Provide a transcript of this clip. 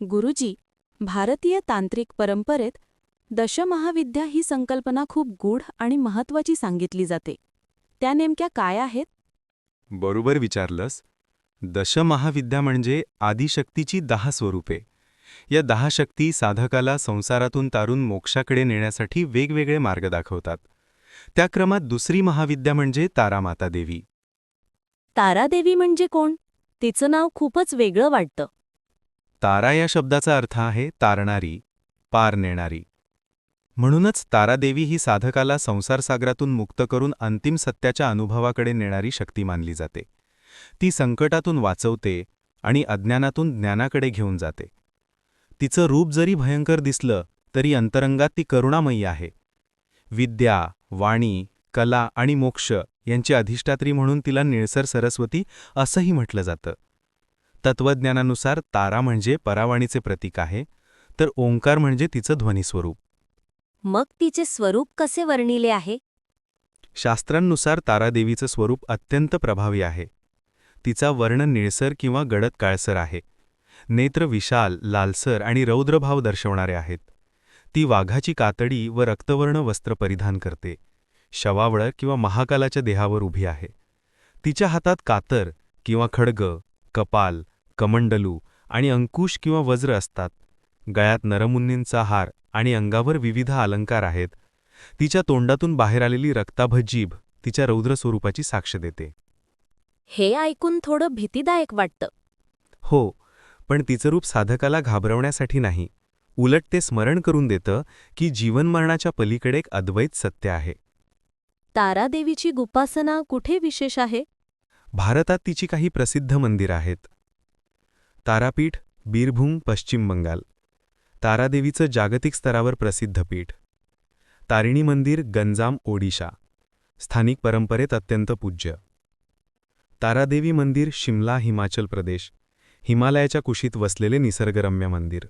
गुरुजी भारतीय तांत्रिक परंपरेत दशमहाविद्या ही संकल्पना खूप गूढ आणि महत्वाची सांगितली जाते. त्या नेमक्या काय आहेत? बरोबर विचारलंस. दशमहाविद्या म्हणजे आदिशक्तीची दहा स्वरूपे. या दहा शक्ती साधकाला संसारातून तारून मोक्षाकडे नेण्यासाठी वेगवेगळे मार्ग दाखवतात. त्या क्रमात दुसरी महाविद्या म्हणजे तारामाता देवी. तारादेवी म्हणजे कोण? तिचं नाव खूपच वेगळं वाटतं. तारा या शब्दाचा अर्थ आहे तारणारी पार नेणारी. म्हणूनच तारादेवी ही साधकाला संसारसागरातून मुक्त करून अंतिम सत्याच्या अनुभवाकडे नेणारी शक्ती मानली जाते. ती संकटातून वाचवते आणि अज्ञानातून ज्ञानाकडे घेऊन जाते. तिचं रूप जरी भयंकर दिसलं तरी अंतरंगात ती करुणामयी आहे. विद्या वाणी कला आणि मोक्ष यांची अधिष्ठात्री म्हणून तिला निळसर सरस्वती असंही म्हटलं जातं. तत्वज्ञानानुसार तारा म्हणजे परावाणीचे प्रतीक आहे तर ओंकार म्हणजे तिचं ध्वनिस्वरूप मग तिचे स्वरूप कसे वर्णिले आहे? शास्त्रांनुसार तारादेवीचं स्वरूप अत्यंत प्रभावी आहे. तिचा वर्ण निळसर किंवा गडद काळसर आहे. नेत्र विशाल लालसर आणि रौद्रभाव दर्शवणारे आहेत. ती वाघाची कातडी व रक्तवर्ण वस्त्र परिधान करते. शवावळ किंवा महाकालाच्या देहावर उभी आहे. तिच्या हातात कातर किंवा खड्ग कपाल कमंडलू आणि अंकुश किंवा वज्र असतात. गळ्यात नरमुन्नींचा हार आणि अंगावर विविध अलंकार आहेत. तिच्या तोंडातून बाहेर आलेली रक्ताभ जीभ तिच्या रौद्र स्वरूपाची साक्ष देते. हे ऐकून थोडं भीतीदायक वाटतं. हो पण तिचं रूप साधकाला घाबरवण्यासाठी नाही. उलट ते स्मरण करून देतं की जीवनमरणाच्या पलीकडे एक अद्वैत सत्य आहे. तारादेवीची गुपासना कुठे विशेष आहे? भारतात तिची काही प्रसिद्ध मंदिर आहेत. तारापीठ बीरभूम पश्चिम बंगाल. तारादेवीचं जागतिक स्तरावर प्रसिद्ध पीठ. तारिणी मंदिर गंजाम ओडिशा. स्थानिक परंपरेत अत्यंत पूज्य. तारादेवी मंदिर शिमला हिमाचल प्रदेश. हिमालयाच्या कुशीत वसलेले निसर्गरम्य मंदिर.